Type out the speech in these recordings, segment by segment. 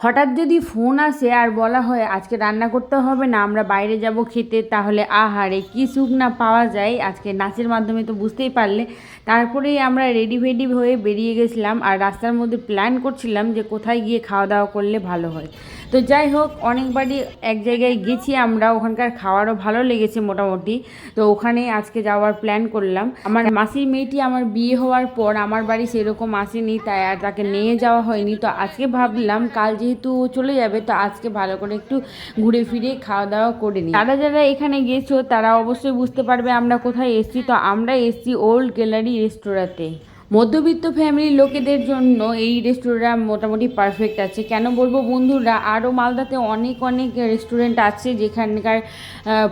হঠাৎ যদি ফোন আসে আর বলা হয়, আজকে রান্না করতে হবে না, আমরা বাইরে যাব খেতে, তাহলে আহারে কি সুখ না পাওয়া যায়। আজকে নাচের মাধ্যমে তো বুঝতেই পারলে। তারপরেই আমরা রেডি ফেডি হয়ে বেরিয়ে গেছিলাম আর রাস্তার মধ্যে প্ল্যান করছিলাম যে কোথায় গিয়ে খাওয়া দাওয়া করলে ভালো হয়। তো যাই হোক, অনেকবারই এক জায়গায় গেছি আমরা, ওখানকার খাওয়ারও ভালো লেগেছে মোটামুটি। তো ওখানে আজকে যাওয়ার প্ল্যান করলাম। আমার মাসির মেয়েটি আমার বিয়ে হওয়ার পর আমার বাড়ি সেরকম আসেনি, তাই আর তাকে নিয়ে যাওয়া হয়নি। তো আজকে ভাবলাম, কাল যেহেতু চলে যাবে, তো আজকে ভালো করে একটু ঘুরে ফিরে খাওয়া দাওয়া করে নিই। যারা যারা এখানে গেছো, তারা অবশ্যই বুঝতে পারবে আমরা কোথায় এসেছি। তো আমরা এসেছি ওল্ড গ্যালারি রেস্তোরাঁতে মধ্যবিত্ত ফ্যামিলির লোকেদের জন্য এই রেস্টুরেন্ট মোটামুটি পারফেক্ট আছে। কেন বলব বন্ধুরা আরও মালদাতে অনেক অনেক রেস্টুরেন্ট আছে যেখানকার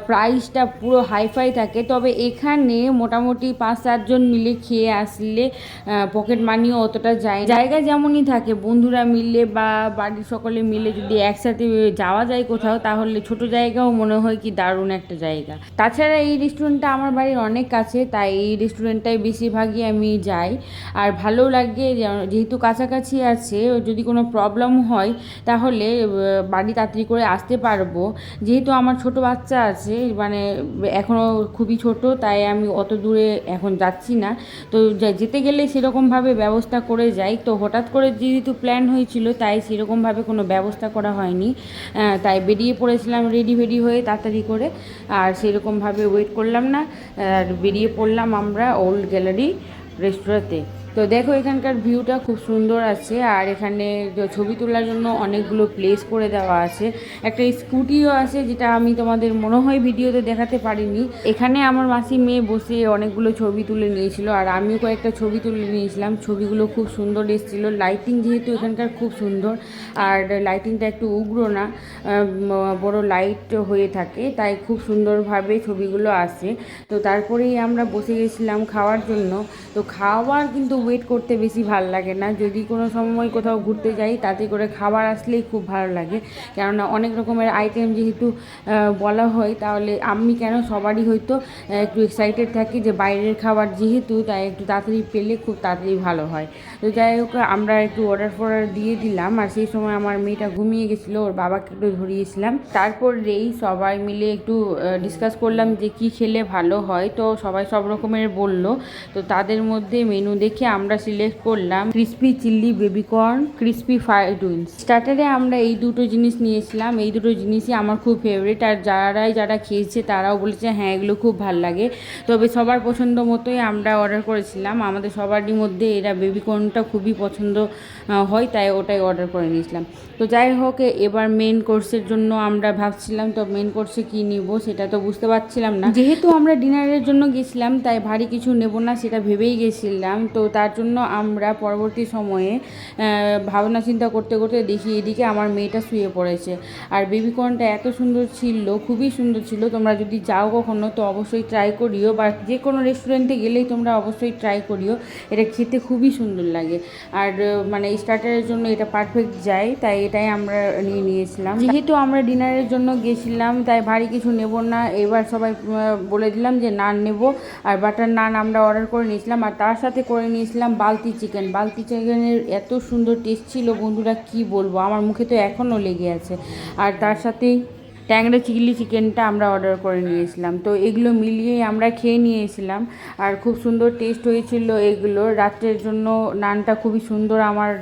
প্রাইসটা পুরো হাইফাই থাকে। তবে এখানে মোটামুটি পাঁচ সাতজন মিলে খেয়ে আসলে পকেট মানিও অতটা যায় জায়গা যেমনই থাকে, বন্ধুরা মিলে বা বাড়ির সকলে মিলে যদি একসাথে যাওয়া যায় কোথাও, তাহলে ছোট জায়গাও মনে হয় কি দারুণ একটা জায়গা। তাছাড়া এই রেস্টুরেন্টটা আমার বাড়ির অনেক কাছে, তাই এই রেস্টুরেন্টটাই বেশিরভাগই আমি যাই। আর ভালো লাগে যেহেতু কাছাকাছি আছে, যদি কোনো প্রবলেম হয়, তাহলে বাড়ি তাড়াতাড়ি করে আসতে পারব। যেহেতু আমার ছোট বাচ্চা আছে মানে এখনও খুবই ছোট, তাই আমি অত দূরে এখন যাচ্ছি না। তো যেতে গেলে সেরকমভাবে ব্যবস্থা করে যাই। তো হঠাৎ করে যেহেতু প্ল্যান হয়েছিল, তাই সেরকমভাবে কোনো ব্যবস্থা করা হয়নি। তাই বেরিয়ে পড়েছিলাম রেডি ফেডি হয়ে তাড়াতাড়ি করে। আর সেরকমভাবে ওয়েট করলাম না। আর বেরিয়ে পড়লাম আমরা ওল্ড গ্যালারি রেস্তোরাঁতে তো দেখো এখানকার ভিউটা খুব সুন্দর আছে, আর এখানে ছবি তোলার জন্য অনেকগুলো প্লেস করে দেওয়া আছে। একটা স্কুটিও আছে যেটা আমি তোমাদের মনে হয় ভিডিওতে দেখাতে পারিনি। এখানে আমার মাসি মেয়ে বসে অনেকগুলো ছবি তুলে নিয়েছিল, আর আমিও কয়েকটা ছবি তুলে নিয়েছিলাম। ছবিগুলো খুব সুন্দর এসেছিল। লাইটিং যেহেতু এখানকার খুব সুন্দর, আর লাইটিংটা একটু উগ্র না বড় লাইট হয়ে থাকে, তাই খুব সুন্দরভাবে ছবিগুলো আসে। তো তারপরেই আমরা বসে গেছিলাম খাওয়ার জন্য। তো খাওয়ার কিন্তু ওয়েট করতে বেশি ভালো লাগে না। যদি কোনো সময় কোথাও ঘুরতে যাই, তাতে করে খাবার আসলেই খুব ভালো লাগে। কেননা অনেক রকমের আইটেম যেহেতু বলা হয়, তাহলে আমি কেন সবারই হয়তো একটু এক্সাইটেড থাকি যে বাইরের খাবার যেহেতু, তাই একটু তাড়াতাড়ি পেলে খুব তাড়াতাড়ি ভালো হয়। তো যাই হোক, আমরা একটু অর্ডার ফর্ডার দিয়ে দিলাম, আর সেই সময় আমার মেয়েটা ঘুমিয়ে গেছিল, ওর বাবাকে একটু ধরিয়েছিলাম। তারপরেই সবাই মিলে একটু ডিসকাস করলাম যে কি খেলে ভালো হয়। তো সবাই সব রকমের বলল। তো তাদের মধ্যে মেনু দেখে আমরা সিলেক্ট করলাম crispy chilli baby corn crispy fried wings স্টার্টারে আমরা এই দুটো জিনিস নিয়েছিলাম, এই দুটো জিনিসই আমার খুব ফেভারিট আর যারাই যারা খেয়েছে তারাও বলেছে হ্যাঁ এগুলো খুব ভালো লাগে। তবে সবার পছন্দ মতোই আমরা অর্ডার করেছিলাম। আমাদের সবারই মধ্যে এরা বেবিকর্নটা খুবই পছন্দ হয়, তাই ওটাই অর্ডার করে নিয়েছিলাম। তো যাই হোক এবার মেন কোর্সের জন্য আমরা ভাবছিলাম, তো মেন কোর্সে কী নিব সেটা তো বুঝতে পারছিলাম না। যেহেতু আমরা ডিনারের জন্য গেছিলাম, তাই ভারী কিছু নেব না, সেটা ভেবেই গেছিলাম। তো তার জন্য আমরা পরবর্তী সময়ে ভাবনা চিন্তা করতে করতে দেখি এদিকে আমার মেয়েটা শুয়ে পড়েছে। আর বেবিকর্নটা এত সুন্দর ছিল, খুবই সুন্দর ছিল। তোমরা যদি যাও কখনো, তো অবশ্যই ট্রাই করিও। বা যে কোনো রেস্টুরেন্টে গেলেই তোমরা অবশ্যই ট্রাই করিও। এটা খেতে খুবই সুন্দর লাগে। আর মানে স্টার্টারের জন্য এটা পারফেক্ট যায়। তাই এটাই আমরা নিয়ে নিয়েছিলাম। যেহেতু আমরা ডিনারের জন্য গেছিলাম, তাই ভারী কিছু নেব না। এবার সবাই বলে দিলাম যে, নান নেব। আর বাটার নান আমরা অর্ডার করে নিয়েছিলাম। আর তার সাথে করে নিয়েছিলাম বালতি চিকেন। বালতি চিকেনের এত সুন্দর টেস্ট ছিল, বন্ধুরা কি বলব? আমার মুখে তো এখনও লেগে আছে। আর তার সাথেই ট্যাংরা চিলি চিকেনটা আমরা অর্ডার করে নিয়েছিলাম। তো এগুলো মিলিয়েই আমরা খেয়ে নিয়েছিলাম। আর খুব সুন্দর টেস্ট হয়েছিল এগুলো। রাত্রের জন্য নানটা খুবই সুন্দর আমার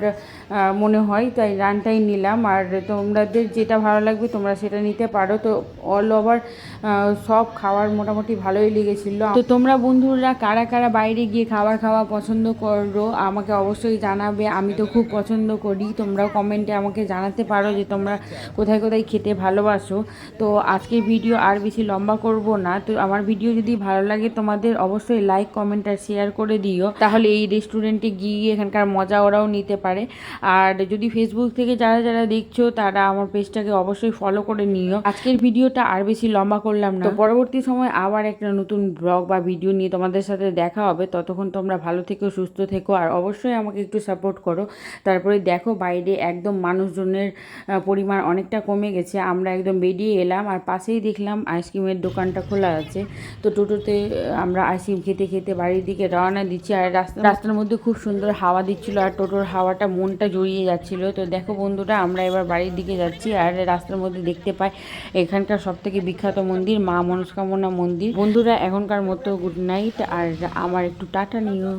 মনে হয় তাই নানটাই নিলাম। আর তোমাদের যেটা ভালো লাগবে তোমরা সেটা নিতে পারো। তো অল ওভার সব খাবার মোটামুটি ভালোই লেগেছিল। তো তোমরা বন্ধুরা কারা কারা বাইরে গিয়ে খাবার খাওয়া পছন্দ করো আমাকে অবশ্যই জানাবে। আমি তো খুব পছন্দ করি। তোমরা কমেন্টে আমাকে জানাতে পারো যে তোমরা কোথায় কোথায় খেতে ভালোবাসো। তো আজকের ভিডিও আর বেশি লম্বা করব না। তো আমার ভিডিও যদি ভালো লাগে তোমাদের অবশ্যই লাইক কমেন্ট আর শেয়ার করে দিও। তাহলে এই রেস্টুরেন্টে গিয়ে এখানকার মজা ওরাও নিতে পারে। আর যদি ফেসবুক থেকে যারা যারা দেখছ, তারা আমার পেজটাকে অবশ্যই ফলো করে নিও। আজকের ভিডিওটা আর বেশি লম্বা করলাম না। তো পরবর্তী সময় আবার একটা নতুন ব্লগ বা ভিডিও নিয়ে তোমাদের সাথে দেখা হবে। ততক্ষণ তোমরা ভালো থেকো, সুস্থ থেকো, আর অবশ্যই আমাকে একটু সাপোর্ট করো। তারপরে দেখো বাইরে একদম মানুষজনের পরিমাণ অনেকটা কমে গেছে। আমরা একদম বেরিয়ে এলাম আর পাশেই দেখলাম আইসক্রিমের দোকানটা খোলা আছে। তো টোটোতে আমরা আইসক্রিম খেতে খেতে বাড়ির দিকে রওনা দিচ্ছি আর রাস্তা রাস্তার মধ্যে খুব সুন্দর হাওয়া দিচ্ছিল আর টোটোর হাওয়াটা মনটা জড়িয়ে যাচ্ছিল। তো দেখো বন্ধুরা, আমরা এবার বাড়ির দিকে যাচ্ছি আর রাস্তার মধ্যে দেখতে পাই এখানকার সব থেকে বিখ্যাত মন্দির, মা মনস্কামনা মন্দির। বন্ধুরা, এখনকার মতো গুড নাইট আর আমার একটু টাটা নিও।